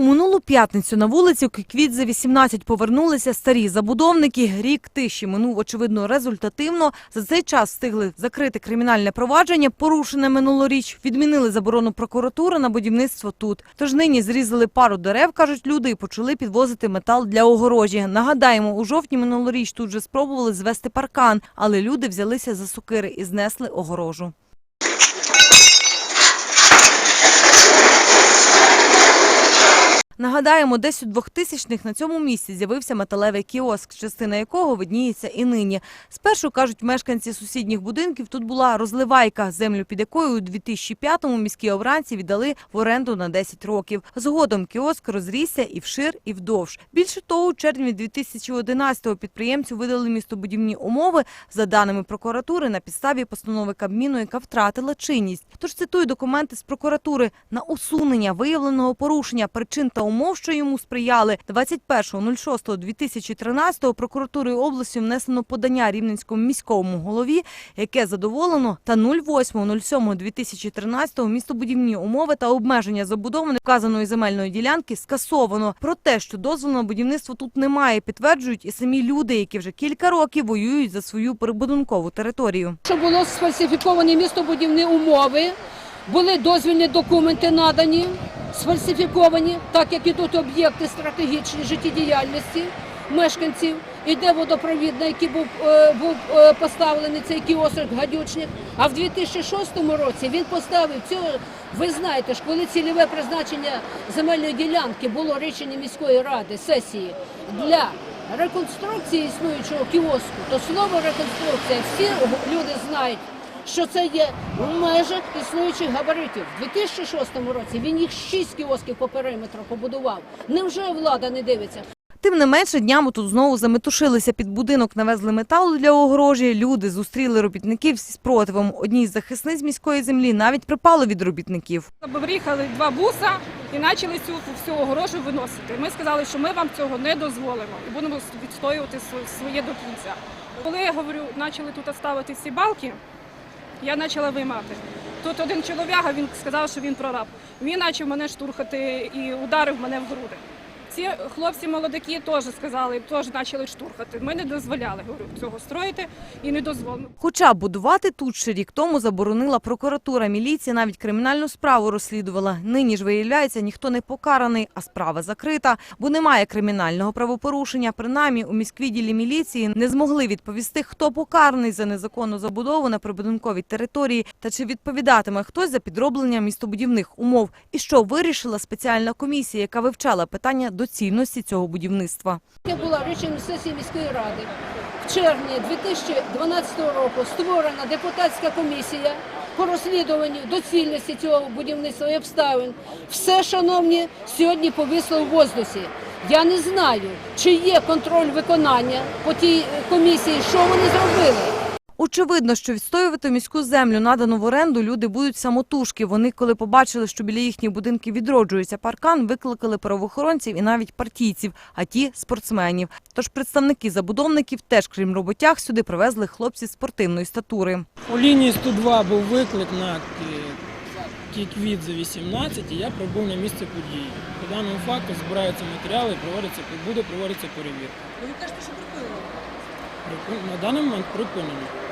У минулу п'ятницю на вулиці Квітзе 18 повернулися старі забудовники. Рік тиші минув, очевидно, результативно. За цей час встигли закрити кримінальне провадження, порушене минулоріч, відмінили заборону прокуратури на будівництво тут. Тож нині зрізали пару дерев, кажуть люди, і почали підвозити метал для огорожі. Нагадаємо, у жовтні минулоріч тут же спробували звести паркан, але люди взялися за сокири і знесли огорожу. Нагадаємо, десь у 2000-х на цьому місці з'явився металевий кіоск, частина якого видніється і нині. Спершу, кажуть мешканці сусідніх будинків, тут була розливайка, землю під якою у 2005-му міські обранці віддали в оренду на 10 років. Згодом кіоск розрісся і вшир, і вдовж. Більше того, у червні 2011-го підприємцю видали містобудівні умови, за даними прокуратури, на підставі постанови Кабміну, яка втратила чинність. Тож цитую документи з прокуратури на усунення виявленого порушення причин та що йому сприяли. 21.06.2013 прокуратурою області внесено подання Рівненському міському голові, яке задоволено, та 08.07.2013 містобудівні умови та обмеження забудови вказаної земельної ділянки скасовано. Про те, що дозволу на будівництво тут немає, підтверджують і самі люди, які вже кілька років воюють за свою прибудинкову територію. Що було сфальсифіковані містобудівні умови, були дозвільні документи надані, сфальсифіковані, так як і тут об'єкти стратегічної життєдіяльності мешканців. Іде водопровід, на який був, е, був е, поставлений цей кіосок гадючник. А в 2006 році він поставив цього. Ви знаєте ж, коли цільове призначення земельної ділянки було рішення міської ради сесії для реконструкції існуючого кіоску, то слово реконструкція всі люди знають, що це є в межах існуючих габаритів. У 2006 році він їх шість кіосків по периметру побудував. Невже влада не дивиться? Тим не менше, днями тут знову заметушилися під будинок, навезли металу для огорожі. Люди зустріли робітників зі спротивом. Одній з захисниць міської землі навіть припало від робітників. Приїхали два буса і почали цю всю огорожу виносити. Ми сказали, що ми вам цього не дозволимо і будемо відстоювати св- своє до кінця. Коли я говорю, почали тут ставити ці балки, я почала виймати. Тут один чоловік, він сказав, що він прораб. Він почав мене штурхати і ударив мене в груди. Ці хлопці молодики теж сказали, теж почали штурхати. Ми не дозволяли говорю, цього строїти і не дозволимо. Хоча будувати тут ще рік тому заборонила прокуратура. Міліція навіть кримінальну справу розслідувала. Нині ж виявляється, ніхто не покараний, а справа закрита, бо немає кримінального правопорушення. Принаймні у міськвідділі міліції не змогли відповісти, хто покараний за незаконну забудову на прибудинковій території та чи відповідатиме хтось за підроблення містобудівних умов. І що вирішила спеціальна комісія, яка вивчала питання доцільності цього будівництва. Яке була рішенням сесії міської ради. В червні 2012 року створена депутатська комісія по розслідуванню доцільності цього будівництва і обставин. Все, шановні, сьогодні повисло в воздусі. Я не знаю, чи є контроль виконання по тій е, комісії, що вони зробили. Очевидно, що відстоювати міську землю, надану в оренду, люди будуть самотужки. Вони, коли побачили, що біля їхніх будинків відроджується паркан, викликали правоохоронців і навіть партійців, а ті спортсменів. Тож представники забудовників теж, крім роботяг, сюди привезли хлопців спортивної статури. У лінії 102 був виклик на Кіквідзе 18 і я прибув на місце події. По даному факту збираються матеріали, проводиться, буде проводитися перевірка. Ви кажете, що припинено? На даний момент припинено.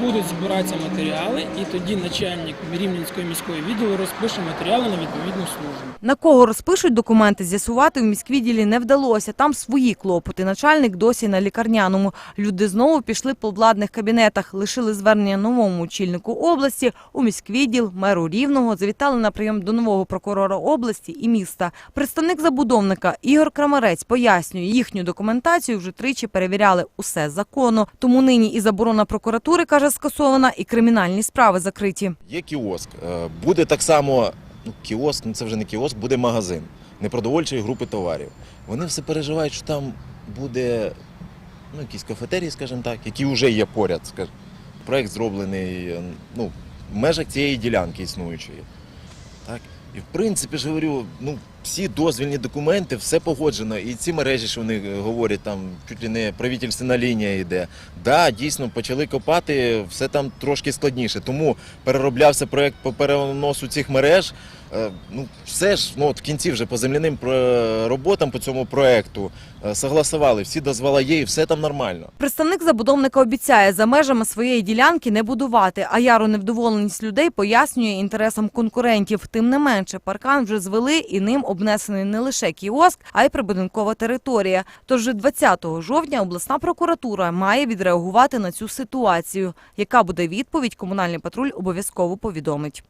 Будуть збиратися матеріали, і тоді начальник Рівненської міської відділу розпише матеріали на відповідну службу. На кого розпишуть документи, з'ясувати в міськвідділі не вдалося. Там свої клопоти. Начальник досі на лікарняному. Люди знову пішли по владних кабінетах, лишили звернення новому очільнику області, у міськвідділ, меру Рівного, завітали на прийом до нового прокурора області і міста. Представник забудовника Ігор Крамарець пояснює, їхню документацію вже тричі перевіряли усе законно. Тому нині і заборона прокуратури, каже, скасована, і кримінальні справи закриті. Є кіоск. Е, Буде так само, ну, кіоск, ну це вже не кіоск, буде магазин непродовольчої групи товарів. Вони все переживають, що там буде ну, якісь кафетерії, скажімо так, які вже є поряд. Проект зроблений ну, в межах цієї ділянки існуючої. Так? І в принципі ж говорю, ну, всі дозвільні документи, все погоджено. І ці мережі, що вони е, говорять, там чуть ли не правительственна лінія йде. Да, дійсно, почали копати, все там трошки складніше. Тому перероблявся проект по переносу цих мереж. Е, Ну, все ж, ну, от в кінці вже по земляним роботам по цьому проекту е, согласували, всі дозвола є і все там нормально. Представник забудовника обіцяє за межами своєї ділянки не будувати, а яру невдоволеність людей пояснює інтересам конкурентів. Тим не менше, паркан вже звели і ним обнесений не лише кіоск, а й прибудинкова територія. Тож вже 20 жовтня обласна прокуратура має відреагувати на цю ситуацію. Яка буде відповідь, комунальний патруль обов'язково повідомить.